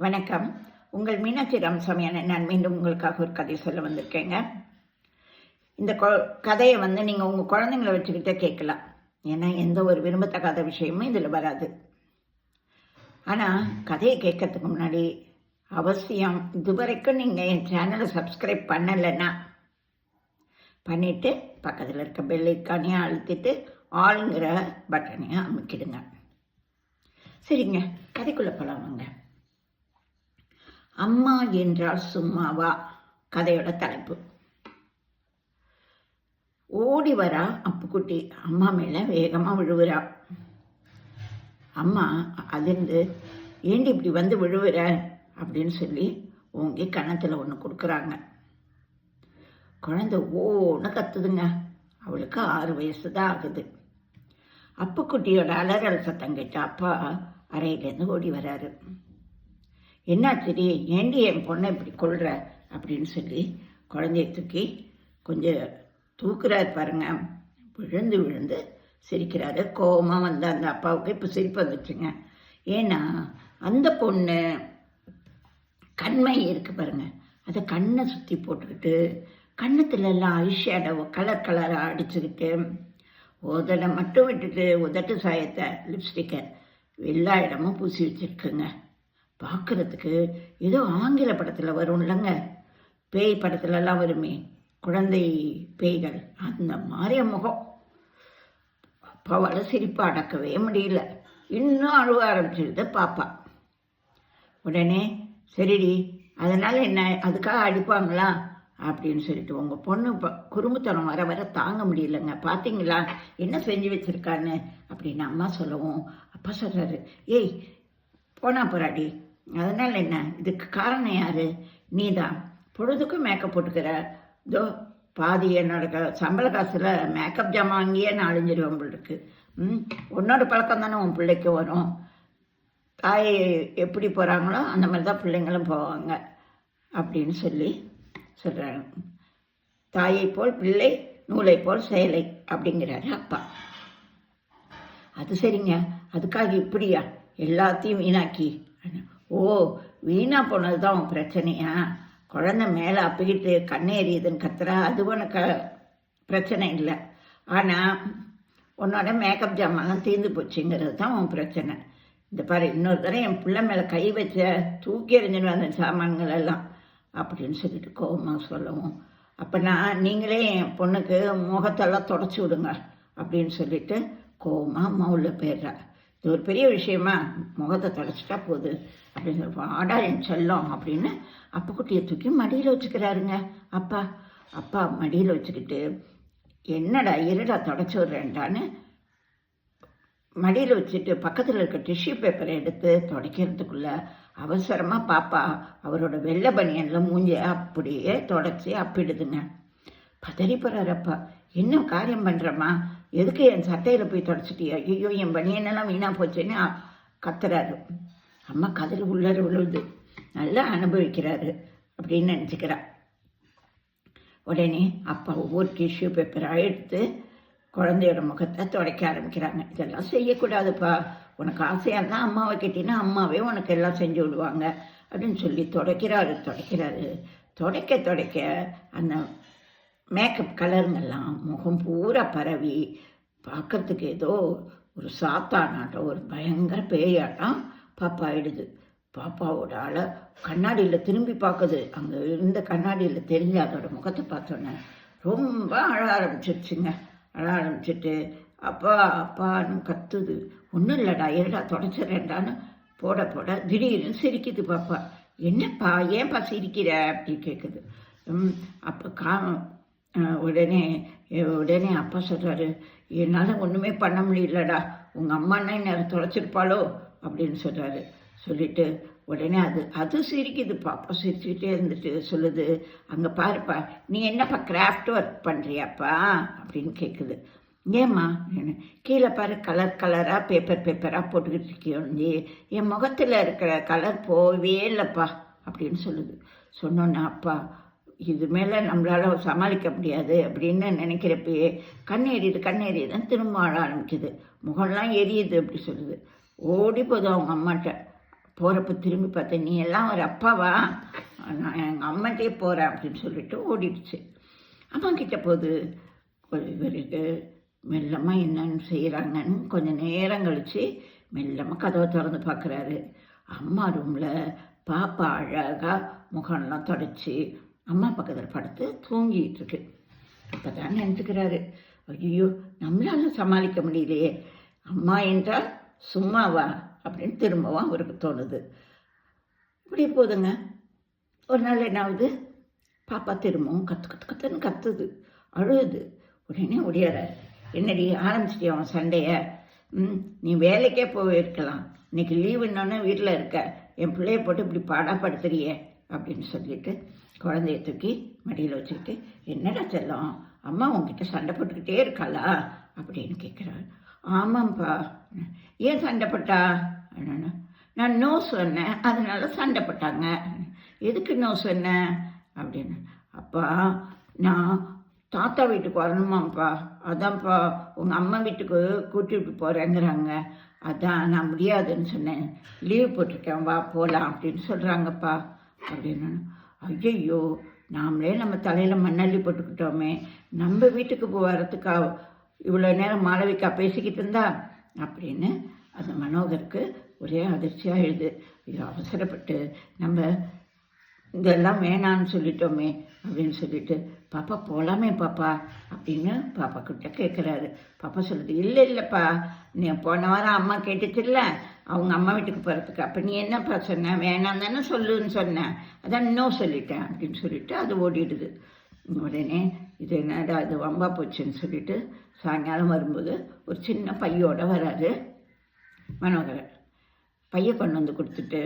வணக்கம். உங்கள் மீனாட்சி ராமசாமியான நான் மீண்டும் உங்களுக்காக ஒரு கதை சொல்ல வந்திருக்கேங்க. இந்த கொ கதையை வந்து நீங்கள் உங்கள் குழந்தைங்கள வச்சுக்கிட்டே கேட்கலாம். ஏன்னா எந்த ஒரு விரும்பத்தக்காத விஷயமும் இதில் வராது. ஆனால் கதையை கேட்கறதுக்கு முன்னாடி அவசியம் இதுவரைக்கும் நீங்கள் என் சேனலை சப்ஸ்கிரைப் பண்ணலைன்னா பண்ணிவிட்டு பக்கத்தில் இருக்க பெல்லைக்கானையும் அழுத்திட்டு ஆளுங்கிற பட்டனையும் அமைக்கிடுங்க. சரிங்க. கதைக்குள்ளே போகலாம் வாங்க. அம்மா என்றால் சும்மாவா? கதையோட தலைப்பு. ஓடி வரா அப்புக்குட்டி. அம்மா மேலே வேகமாக விழுவுறா. அம்மா அதிர்ந்து. ஏண்டி இப்படி வந்து விழுவுற? அப்படின்னு சொல்லி ஓங்கி கன்னத்தில் ஒன்று கொடுக்குறாங்க. குழந்தை ஓன்னு கத்துதுங்க. அவளுக்கு ஆறு வயசு தான் ஆகுது. அப்புக்குட்டியோட அலறல் சத்தம் கேட்ட அப்பா அறையிலேருந்து ஓடி வராரு. என்னாச்சுடி ஏண்டி என் பொண்ணை இப்படி கொள்ற அப்படின்னு சொல்லி குழந்தைய தூக்கி கொஞ்சம் தூக்குறாரு பாருங்க. விழுந்து விழுந்து சிரிக்கிறாரு. கோபமாக வந்த அந்த அப்பாவுக்கு இப்போ சிரிப்பு வந்துச்சுங்க ஏன்னா அந்த பொண்ணு கண்மை இருக்கு பாருங்க. அதை கண்ணை சுற்றி போட்டுக்கிட்டு கண்ணத்துல எல்லாம் ஐஷேடோ கலர் கலராக அடிச்சுக்கிட்டு உதடை மட்டும் விட்டுட்டு உதட்டு சாயத்தை லிப்ஸ்டிக்கை எல்லா இடமும் பூசி வச்சுருக்குங்க. பார்க்குறதுக்கு ஏதோ ஆங்கில படத்தில் வரும் இல்லைங்க. பேய் படத்துலலாம் வருமே குழந்தை பேய்கள். அந்த மாதிரி முகம். அப்பாவால் சிரிப்பு அடக்கவே முடியல. இன்னும் அழுவ ஆரம்பிச்சிருது பாப்பா. உடனே சரிடி அதனால் என்ன அதுக்காக அடிப்பாங்களா? அப்படின்னு சொல்லிட்டு உங்கள் பொண்ணு இப்போ குறும்புத்தனம் வர வர தாங்க முடியலங்க. பார்த்தீங்களா என்ன செஞ்சு வச்சுருக்கான்னு அப்படின்னு அம்மா சொல்லவும் அப்பா சொல்கிறாரு ஏய் போனா போறாடி அதனால் என்ன? இதுக்கு காரணம் யார்? நீ தான் பொழுதுக்கும் மேக்கப் போட்டுக்கிற. இதோ பாதி என்னோட சம்பள காசில் மேக்கப் ஜாமான் வாங்கியே நான் அழிஞ்சிடுவேன் பிள்ளைக்கு ம் உன்னோட பழக்கம் தானே உன் பிள்ளைக்கு வரும். தாய் எப்படி போகிறாங்களோ அந்த மாதிரி தான் பிள்ளைங்களும் போவாங்க. அப்படின்னு சொல்லி சொல்கிறாங்க தாயை போல் பிள்ளை நூலை போல் செயலை அப்படிங்கிறாரு அப்பா. அது சரிங்க. அதுக்காக இப்படியா? எல்லாத்தையும் வீணாக்கி. ஓ வீணா போனது தான் உன் பிரச்சனையா? குழந்தை மேலே அப்பிக்கிட்டு கண்ணே எரியுதுன்னு கத்துறா அது உனக்கு பிரச்சனை இல்லை. ஆனால் உன்னோட மேக்கப் ஜாமான்லாம் தீர்ந்து போச்சுங்கிறது தான் உன் பிரச்சனை. இந்த பாரு இன்னொரு தடவை என் பிள்ளை மேலே கை வச்ச தூக்கி எறிஞ்சிட்டு வந்த சாமான்கள் எல்லாம் அப்படின்னு சொல்லிட்டு கோபமாக சொல்லவும். அப்போ நான் நீங்களே என் பொண்ணுக்கு முகத்தெல்லாம் தொடச்சி விடுங்க அப்படின்னு சொல்லிட்டு கோபமாக மவுளில் போயிடுறா. இது ஒரு பெரிய விஷயமா முகத்தை தொடச்சிட்டா போகுது அப்படின்னு சொல்லுவோம் ஆடா என் செல்லம் அப்படின்னு அப்பா குட்டியை தூக்கி மடியில் வச்சுக்கிறாருங்க. அப்பா அப்பா மடியில் வச்சுக்கிட்டு என்னடா இருடா தொடச்சி விட்றேன்டான்னு மடியில் வச்சுட்டு பக்கத்தில் இருக்க டிஷ்யூ பேப்பரை எடுத்து துடைக்கிறதுக்குள்ள அவசரமாக பாப்பா அவரோட வெள்ளை பனியனில் மூஞ்சி அப்படியே தொடச்சி அப்பிடுதுங்க. பதறி போகிறாரப்பா என்ன காரியம் பண்ணுறம்மா எதுக்கு என் சட்டையில் போய் தொடச்சிட்டியா? ஐயோ என் பனியனெல்லாம் வீணாக போச்சுன்னு கத்துறாரு. அம்மா கதில் உள்ளர விழுது நல்லா அனுபவிக்கிறாரு அப்படின்னு நினச்சிக்கிறா. உடனே அப்பா ஒவ்வொரு டிஷ்யூ பேப்பராக எடுத்து குழந்தையோட முகத்தை துடைக்க ஆரம்பிக்கிறாங்க. இதெல்லாம் செய்யக்கூடாதுப்பா. உனக்கு ஆசையாக இருந்தால் அம்மாவை கேட்டினா அம்மாவே உனக்கு எல்லாம் செஞ்சு விடுவாங்க அப்படின்னு சொல்லி துடைக்கிறாரு துடைக்கிறாரு. துடைக்க துடைக்க அந்த மேக்கப் கலருங்கெல்லாம் முகம் பூரா பரவி. பார்க்கறதுக்கு ஏதோ ஒரு சாத்தானாட்டம் ஒரு பயங்கர பேயாட்டம். பாப்பா ஆயிடுது. பாப்பாவோட ஆளை கண்ணாடியில் திரும்பி பார்க்குது அங்கே இருந்த கண்ணாடியில் தெரிஞ்ச அதோட முகத்தை பார்த்தோன்னே ரொம்ப அழ ஆரம்பிச்சிருச்சுங்க. அழ ஆரம்பிச்சிட்டு அப்பா அப்பான்னு கத்துது. ஒன்றும் இல்லைடா இருடா தொடச்சிடுறேன்டான்னு போட போட திடீர்னு சிரிக்குது பாப்பா. என்னப்பா ஏன்பா சிரிக்கிற? அப்படி கேட்குது ம், அப்போ கா உடனே உடனே அப்பா சொல்கிறாரு என்னால் ஒன்றுமே பண்ண முடியலடா. உங்கள் அம்மானா என்ன தொலைச்சிருப்பாளோ அப்படின்னு சொல்கிறாரு சொல்லிட்டு உடனே அது அது சிரிக்குது. பாப்பா சிரிச்சுக்கிட்டே இருந்துட்டு சொல்லுது அங்கே பாருப்பா நீ என்னப்பா கிராஃப்ட் ஒர்க் பண்ணுறியாப்பா அப்படின்னு கேட்குது ஏம்மா என்ன கீழே பாரு கலர் கலராக பேப்பர் பேப்பராக போட்டுக்கிட்டு இருக்கியோண்டி என் முகத்தில் இருக்கிற கலர் போகவே இல்லைப்பா அப்படின்னு சொல்லுது. சொன்னோன்னா அப்பா இது மேலே நம்மளால் சமாளிக்க முடியாது அப்படின்னு நினைக்கிறப்பயே கண் எரியுது கண் எரியுதுன்னு திரும்ப ஆட ஆரம்பிக்குது. முகம்லாம் எரியுது அப்படி சொல்லுது. ஓடி போதும் அவங்க அம்மாட்ட. போகிறப்ப திரும்பி பார்த்தேன் நீ எல்லாம் ஒரு அப்பாவா? நான் எங்கள் அம்மாட்டே போகிறேன் அப்படின்னு சொல்லிட்டு ஓடிடுச்சு. அம்மா கிட்ட போது இவருக்கு மெல்லமாக என்னன்னு செய்கிறாங்கன்னு கொஞ்சம் நேரம் கழித்து மெல்லமாக கதவை திறந்து பார்க்குறாரு அம்மா ரூமில் பாப்பா அழகாக முகம்லாம் தொடச்சி அம்மா பக்கத்தில் படுத்து தூங்கிட்டு இருக்கு அப்போ தான் நினச்சிக்கிறாரு ஐயோ நம்மளால சமாளிக்க முடியலையே. அம்மா என்றால் சும்மாவா அப்படின்னு திரும்பவும் அவருக்கு தோணுது. இப்படி போதுங்க. ஒரு நாள் என்ன ஆகுது? பாப்பா திரும்பவும் கற்று கத்து கத்துன்னு கத்துது. அழுகுது உடனே ஒடியாராரு என்னடி ஆரம்பிச்சிட்டியா அவன் சண்டைய? ம் நீ வேலைக்கே போயிருக்கலாம் இன்னைக்கு லீவுன்னொன்னே வீட்டில் இருக்க. என் பிள்ளைய போட்டு இப்படி பாடாப்படுத்துறியே அப்படின்னு சொல்லிட்டு குழந்தைய தூக்கி மடியில் வச்சுக்கிட்டு என்னடா செல்லம்? அம்மா உங்ககிட்ட சண்டை போட்டுக்கிட்டே இருக்காளா? அப்படின்னு கேட்குறாரு ஆமாம்ப்பா ஏன் சண்டைப்பட்டா நான் நோ சொன்னேன். அதனால சண்டைப்பட்டாங்க எதுக்கு நோ சொன்னேன்? அப்படின்னு. அப்பா நான் தாத்தா வீட்டுக்கு வரணுமாப்பா அதான்ப்பா உங்கள் அம்மா வீட்டுக்கு கூட்டிகிட்டு போகிறேங்கிறாங்க அதான் நான் முடியாதுன்னு சொன்னேன். லீவ் போட்டிருக்கேன் வா போகலாம் அப்படின்னு சொல்கிறாங்கப்பா அப்படின்னு. ஐயையோ நாமளே நம்ம தலையில் மண்ணள்ளி போட்டுக்கிட்டோமே. நம்ம வீட்டுக்கு போ இவ்வளோ நேரம் மாளவிகா பேசிக்கிட்டு இருந்தா அப்படின்னு அந்த மனோகருக்கு ஒரே அதிர்ச்சியாக எழுது. ஐயோ அவசரப்பட்டு நம்ம இதெல்லாம் வேணான்னு சொல்லிட்டோமே அப்படின்னு சொல்லிட்டு பாப்பா போகலாமே பாப்பா அப்படின்னு பாப்பா கிட்ட கேட்குறாரு பாப்பா சொல்லுது இல்லை இல்லைப்பா நீ போன வாரம் அம்மா கேட்டுச்சுல்ல அவங்க அம்மா வீட்டுக்கு போகிறதுக்கு அப்போ நீ என்னப்பா சொன்ன? வேணாம் தானே சொல்லுன்னு சொன்னேன் அதான் இன்னும் சொல்லிட்டேன் அப்படின்னு சொல்லிட்டு அது ஓடிடுது. உடனே இது என்னடா அது வம்பா போச்சுன்னு சொல்லிட்டு சாயங்காலம் வரும்போது ஒரு சின்ன பையோட வராரு மனோகரன். பைய கொண்டு வந்து கொடுத்துட்டு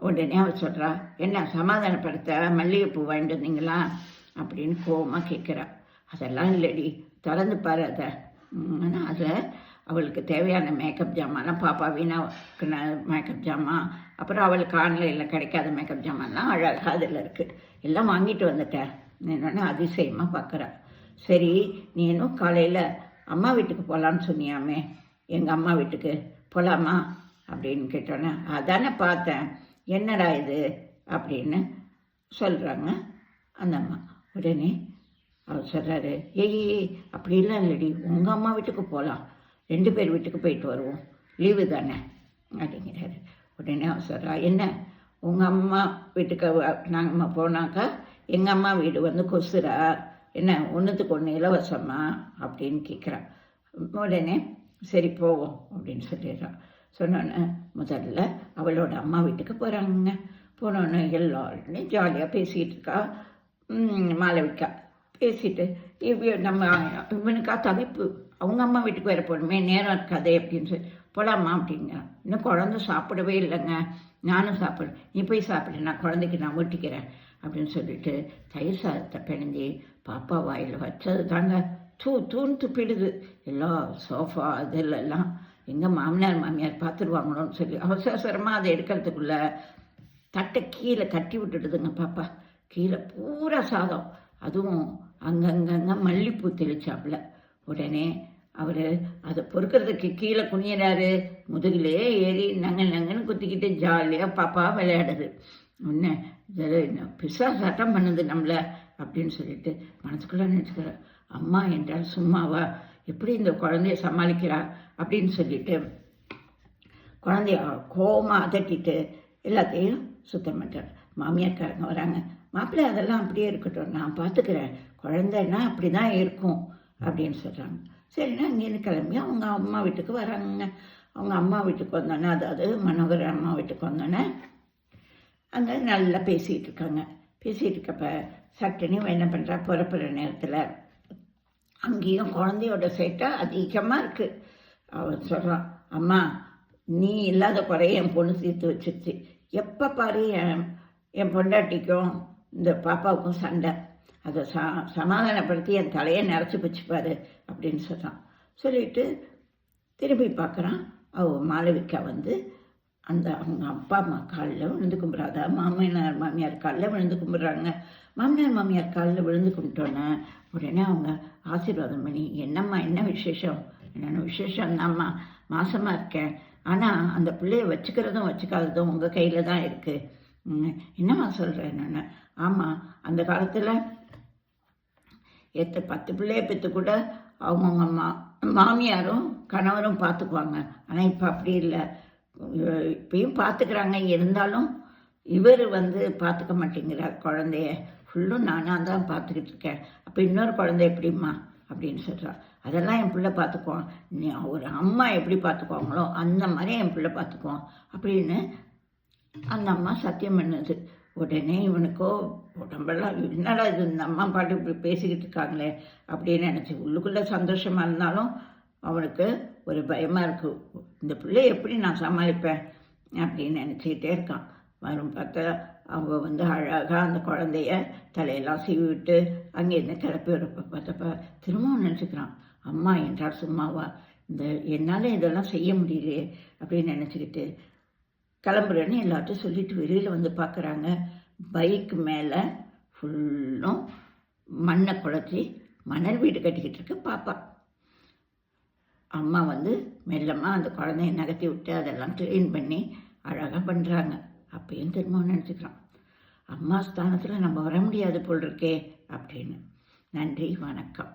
உடனே அவள் சொல்கிறா என்ன சமாதானப்படுத்த? மல்லிகைப்பூ வாங்கிட்டு வந்தீங்களா? அப்படின்னு கோவமாக கேட்குறா அதெல்லாம் இல்லடி திறந்து பாரு அதை. அதை அவளுக்கு தேவையான மேக்கப் ஜாமான்லாம் பாப்பா வீணாவுக்கு மேக்கப் ஜாமான் அப்புறம் அவளுக்கு ஆன்லைனில் கிடைக்காத மேக்கப் ஜாமான்லாம் அழகாக அதில் இருக்குது எல்லாம் வாங்கிட்டு வந்துட்டேன் என்னென்னா அதிசயமாக பார்க்குறா சரி நீ இன்னும் காலையில் அம்மா வீட்டுக்கு போகலான்னு சொன்னியாமே. எங்கள் அம்மா வீட்டுக்கு போகலாமா அப்படின்னு கேட்டோன்னே அதானே பார்த்தேன். என்னடா இது? அப்படின்னு சொல்கிறாங்க அந்த அம்மா. உடனே அவர் சொல்கிறாரு ஏய் ஏய், அப்படிலாம் இல்லடி. உங்கள் அம்மா வீட்டுக்கு போகலாம் ரெண்டு பேர் வீட்டுக்கு போயிட்டு வருவோம். லீவு தானே? அப்படிங்கிறாரு. உடனே அவர் சொல்கிறா என்ன? உங்கள் அம்மா வீட்டுக்கு நாங்கள் போனாக்கா எங்கள் அம்மா வீடு வந்து கொசுரா? என்ன ஒன்றுத்துக்கு ஒன்று இலவசமா அப்படின்னு கேட்குறான் உடனே சரி போவோம் அப்படின்னு சொல்லிடுறான். சொன்னோன்னே முதல்ல அவளோட அம்மா வீட்டுக்கு போகிறாங்க போனோன்னே எல்லாருமே ஜாலியாக பேசிகிட்டு இருக்கா. மாலவிக்கா பேசிட்டு இவ நம்ம இவனுக்கா தவிப்பு அவங்க அம்மா வீட்டுக்கு வேறு போகணுமே நேரம் இருக்காதே அப்படின்னு சொல்லி போலாமா அப்படிங்கிறான் இன்னும் குழந்த சாப்பிடவே இல்லைங்க. நானும் சாப்பிட்றேன் நீ போய் சாப்பிடு நான் குழந்தைக்கு நான் ஊட்டிக்கிறேன் அப்படின்னு சொல்லிட்டு தயிர் சாதத்தை பிணைஞ்சி பாப்பா வாயில் வச்சது தாங்க. தூ தூண் துப்பிடுது எல்லாம் சோஃபா இதெல்லாம் எங்கள் மாமனார் மாமியார் பார்த்துருவாங்களோன்னு சொல்லி அவசர அவசரமாக அதை எடுக்கிறதுக்குள்ள தட்டை கீழே கட்டி விட்டுடுதுங்க பாப்பா. கீழே பூரா சாதம். அதுவும் அங்கங்கங்க மல்லிப்பூ தெளிச்சாப்புல. உடனே அவர் அதை பொறுக்கிறதுக்கு கீழே குனியறாரு. முதுகிலே ஏறி நங்க நங்கன்னு குத்திக்கிட்டு ஜாலியாக பாப்பா விளையாடுது. உன்ன என்ன பிசா சட்டம் பண்ணுது நம்மளை. அப்படின்னு சொல்லிட்டு மனசுக்குள்ள நினச்சிக்கிற அம்மா என்றால் சும்மாவா? எப்படி இந்த குழந்தைய சமாளிக்கிறா? அப்படின்னு சொல்லிட்டு குழந்தைய கோவமா அதட்டிட்டு எல்லாத்தையும் சுத்தம் பண்ணுறார் மாமியார்காரங்க வராங்க. மாப்பிள்ளை அதெல்லாம் அப்படியே இருக்கட்டும். நான் பார்த்துக்கிறேன் குழந்தைன்னா அப்படி தான் இருக்கும். அப்படின்னு சொல்கிறாங்க சரிண்ணா இங்கேருந்து கிளம்பி அவங்க அம்மா வீட்டுக்கு வராங்க அவங்க அம்மா வீட்டுக்கு வந்தோன்னே அதாவது மனோகர் அம்மா வீட்டுக்கு வந்தோன்னே அங்கே நல்லா பேசிகிட்டு இருக்காங்க. பேசிகிட்டு இருக்கப்ப சட்டுன்னு என்ன பண்ணுறா புறப்புற நேரத்தில் அங்கேயும் குழந்தையோட சேட்டை அதிகமாக இருக்குது அவன் சொல்கிறான் அம்மா நீ இல்லாத குறைய என் பொண்ணு தீர்த்து வச்சிருச்சு. எப்போ பாரு என் என் பொண்டாட்டிக்கும் இந்த பாப்பாவுக்கும் சண்டை. அதை ச சமாதானப்படுத்தி என் தலையை நிறச்சி வச்சுப்பாரு அப்படின்னு சொல்கிறான் சொல்லிட்டு திரும்பி பார்க்குறான். அவள் மாளவிகா வந்து அந்த அவங்க அப்பா அம்மா காலில் விழுந்து கும்பிட்றாதா மாமனார் மாமியார் காலில் விழுந்து கும்பிட்றாங்க. மாமனார் மாமியார் காலில் விழுந்து கும்பிட்டோன்னே உடனே அவங்க ஆசீர்வாதம் பண்ணி என்னம்மா என்ன விசேஷம்? என்னென்ன விசேஷம்? தான்ம்மா மாசமாக இருக்கேன். ஆனால் அந்த பிள்ளைய வச்சுக்கிறதும் வச்சுக்காததும் உங்கள் கையில் தான் இருக்குது என்னம்மா சொல்கிறேன் நான் ஆமாம் அந்த காலத்தில் எத்த பத்து பிள்ளைய பெற்று கூட அவங்கவுங்க மா மாமியாரும் கணவரும் பார்த்துக்குவாங்க ஆனால் இப்போ அப்படி இல்லை. இப்பயும் பார்த்துக்கிறாங்க இருந்தாலும் இவர் வந்து பார்த்துக்க மாட்டேங்கிறார். குழந்தைய ஃபுல்லும் நானாக தான் பார்த்துக்கிட்டு இருக்கேன். அப்போ இன்னொரு குழந்தை எப்படிம்மா? அப்படின்னு சொல்கிறா அதெல்லாம் என் பிள்ளை பார்த்துக்குவான் நீ ஒரு அம்மா எப்படி பார்த்துக்குவாங்களோ அந்த மாதிரி என் பிள்ளை பார்த்துக்குவான் அப்படின்னு அந்த அம்மா சத்தியம் பண்ணுது. உடனே இவனுக்கோ உடம்பெல்லாம் என்னடா இது? இந்த அம்மா பாட்டு இப்படி பேசிக்கிட்டு இருக்காங்களே? அப்படின்னு நினச்சி உள்ளுக்குள்ளே சந்தோஷமாக இருந்தாலும் அவனுக்கு ஒரு பயமாக இருக்குது இந்த பிள்ளைய எப்படி நான் சமாளிப்பேன்? அப்படின்னு நினச்சிக்கிட்டே இருக்கான் வரும் பார்த்தா அவங்க வந்து அழகாக அந்த குழந்தைய தலையெல்லாம் சீவி விட்டு அங்கேருந்து கிளப்பி வரப்ப பார்த்தப்ப திரும்பவும் நினச்சிக்கிறான். அம்மா என்றால் சும்மாவா? இந்த என்னால் இதெல்லாம் செய்ய முடியலையே அப்படின்னு நினச்சிக்கிட்டு கிளம்புறேன்னு எல்லாத்தையும் சொல்லிட்டு வெளியில் வந்து பார்க்குறாங்க பைக் மேலே ஃபுல்லும் மண்ணை குழச்சி மணல் வீடு கட்டிக்கிட்டு இருக்கு பாப்பா. அம்மா வந்து மெல்லமாக அந்த குழந்தைய நகர்த்தி விட்டு அதெல்லாம் க்ளீன் பண்ணி அழகாக பண்ணுறாங்க அப்பயும் திரும்பவும் நினச்சிக்கிறான். அம்மா ஸ்தானத்தில் நம்ம வர முடியாது போல் இருக்கே அப்படின்னு. நன்றி வணக்கம்.